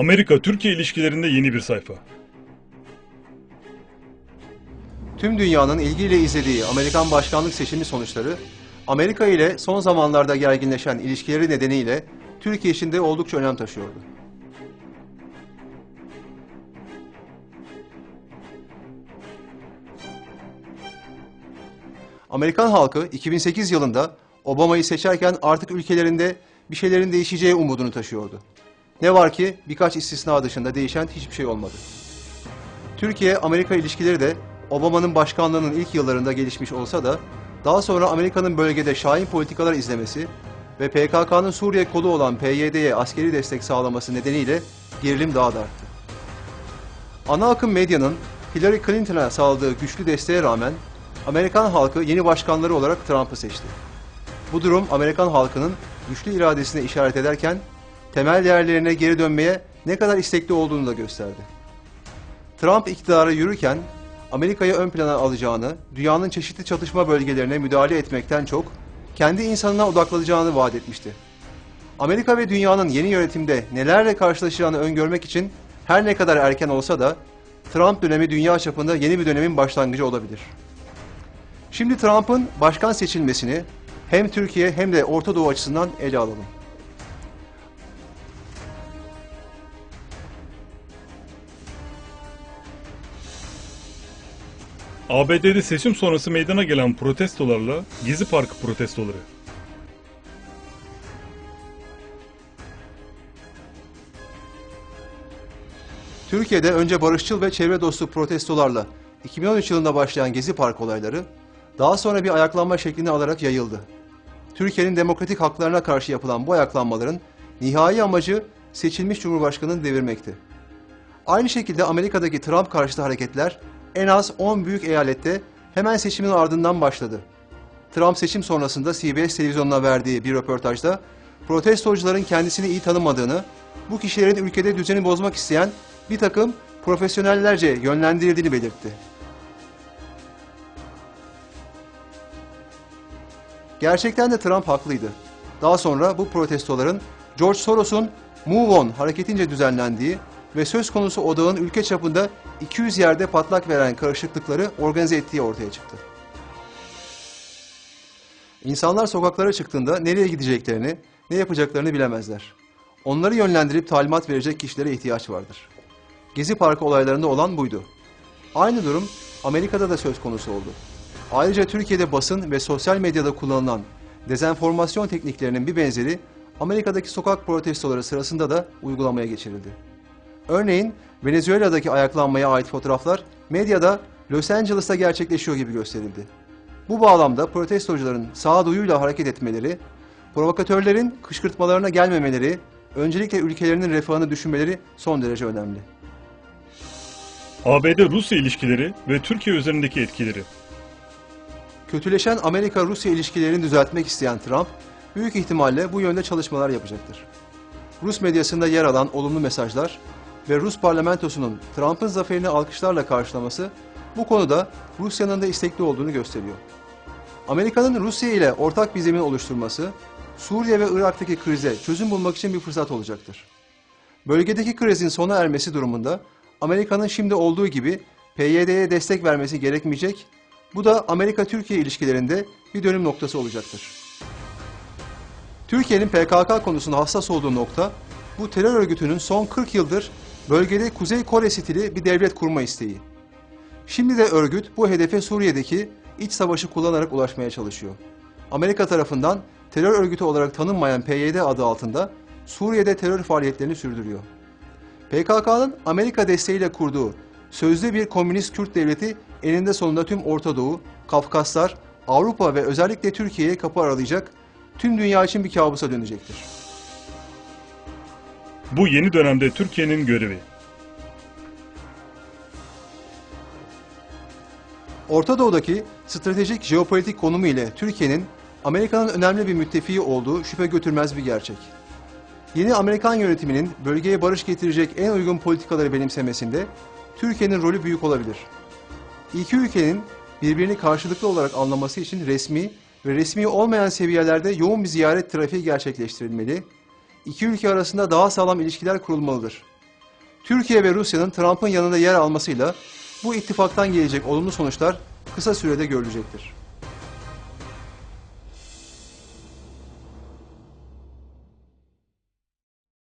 Amerika-Türkiye ilişkilerinde yeni bir sayfa. Tüm dünyanın ilgiyle izlediği Amerikan başkanlık seçimi sonuçları, Amerika ile son zamanlarda gerginleşen ilişkileri nedeniyle Türkiye için de oldukça önem taşıyordu. Amerikan halkı 2008 yılında Obama'yı seçerken artık ülkelerinde bir şeylerin değişeceği umudunu taşıyordu. Ne var ki birkaç istisna dışında değişen hiçbir şey olmadı. Türkiye-Amerika ilişkileri de Obama'nın başkanlığının ilk yıllarında gelişmiş olsa da daha sonra Amerika'nın bölgede şahin politikalar izlemesi ve PKK'nın Suriye kolu olan PYD'ye askeri destek sağlaması nedeniyle gerilim daha da arttı. Ana akım medyanın Hillary Clinton'a sağladığı güçlü desteğe rağmen Amerikan halkı yeni başkanları olarak Trump'ı seçti. Bu durum Amerikan halkının güçlü iradesine işaret ederken temel değerlerine geri dönmeye ne kadar istekli olduğunu da gösterdi. Trump iktidara yürürken Amerika'yı ön plana alacağını, dünyanın çeşitli çatışma bölgelerine müdahale etmekten çok kendi insanına odaklanacağını vaat etmişti. Amerika ve dünyanın yeni yönetimde nelerle karşılaşacağını öngörmek için her ne kadar erken olsa da Trump dönemi dünya çapında yeni bir dönemin başlangıcı olabilir. Şimdi Trump'ın başkan seçilmesini hem Türkiye hem de Orta Doğu açısından ele alalım. ABD'de seçim sonrası meydana gelen protestolarla Gezi Parkı protestoları. Türkiye'de önce barışçıl ve çevre dostu protestolarla 2013 yılında başlayan Gezi Park olayları daha sonra bir ayaklanma şeklini alarak yayıldı. Türkiye'nin demokratik haklarına karşı yapılan bu ayaklanmaların nihai amacı seçilmiş Cumhurbaşkanı'nı devirmekti. Aynı şekilde Amerika'daki Trump karşıtı hareketler en az 10 büyük eyalette hemen seçimin ardından başladı. Trump seçim sonrasında CBS televizyonuna verdiği bir röportajda protestocuların kendisini iyi tanımadığını, bu kişilerin ülkede düzeni bozmak isteyen bir takım profesyonellerce yönlendirildiğini belirtti. Gerçekten de Trump haklıydı. Daha sonra bu protestoların George Soros'un Move On hareketince düzenlendiği ve söz konusu odağın ülke çapında 200 yerde patlak veren karışıklıkları organize ettiği ortaya çıktı. İnsanlar sokaklara çıktığında nereye gideceklerini, ne yapacaklarını bilemezler. Onları yönlendirip talimat verecek kişilere ihtiyaç vardır. Gezi Parkı olaylarında olan buydu. Aynı durum Amerika'da da söz konusu oldu. Ayrıca Türkiye'de basın ve sosyal medyada kullanılan dezenformasyon tekniklerinin bir benzeri Amerika'daki sokak protestoları sırasında da uygulamaya geçirildi. Örneğin Venezuela'daki ayaklanmaya ait fotoğraflar medyada Los Angeles'ta gerçekleşiyor gibi gösterildi. Bu bağlamda protestocuların sağduyuyla hareket etmeleri, provokatörlerin kışkırtmalarına gelmemeleri, öncelikle ülkelerinin refahını düşünmeleri son derece önemli. ABD-Rusya ilişkileri ve Türkiye üzerindeki etkileri. Kötüleşen Amerika-Rusya ilişkilerini düzeltmek isteyen Trump, büyük ihtimalle bu yönde çalışmalar yapacaktır. Rus medyasında yer alan olumlu mesajlar ve Rus parlamentosunun Trump'ın zaferini alkışlarla karşılaması bu konuda Rusya'nın da istekli olduğunu gösteriyor. Amerika'nın Rusya ile ortak bir zemin oluşturması, Suriye ve Irak'taki krize çözüm bulmak için bir fırsat olacaktır. Bölgedeki krizin sona ermesi durumunda Amerika'nın şimdi olduğu gibi PYD'ye destek vermesi gerekmeyecek, bu da Amerika-Türkiye ilişkilerinde bir dönüm noktası olacaktır. Türkiye'nin PKK konusunda hassas olduğu nokta, bu terör örgütünün son 40 yıldır bölgede Kuzey Kore stili bir devlet kurma isteği. Şimdi de örgüt bu hedefe Suriye'deki iç savaşı kullanarak ulaşmaya çalışıyor. Amerika tarafından terör örgütü olarak tanınmayan PYD adı altında Suriye'de terör faaliyetlerini sürdürüyor. PKK'nın Amerika desteğiyle kurduğu sözde bir komünist Kürt devleti eninde sonunda tüm Orta Doğu, Kafkaslar, Avrupa ve özellikle Türkiye'ye kapı aralayacak, tüm dünya için bir kabusa dönecektir. Bu yeni dönemde Türkiye'nin görevi. Orta Doğu'daki stratejik jeopolitik konumu ile Türkiye'nin Amerika'nın önemli bir müttefiği olduğu şüphe götürmez bir gerçek. Yeni Amerikan yönetiminin bölgeye barış getirecek en uygun politikaları benimsemesinde Türkiye'nin rolü büyük olabilir. İki ülkenin birbirini karşılıklı olarak anlaması için resmi ve resmi olmayan seviyelerde yoğun bir ziyaret trafiği gerçekleştirilmeli, iki ülke arasında daha sağlam ilişkiler kurulmalıdır. Türkiye ve Rusya'nın Trump'ın yanında yer almasıyla bu ittifaktan gelecek olumlu sonuçlar kısa sürede görülecektir.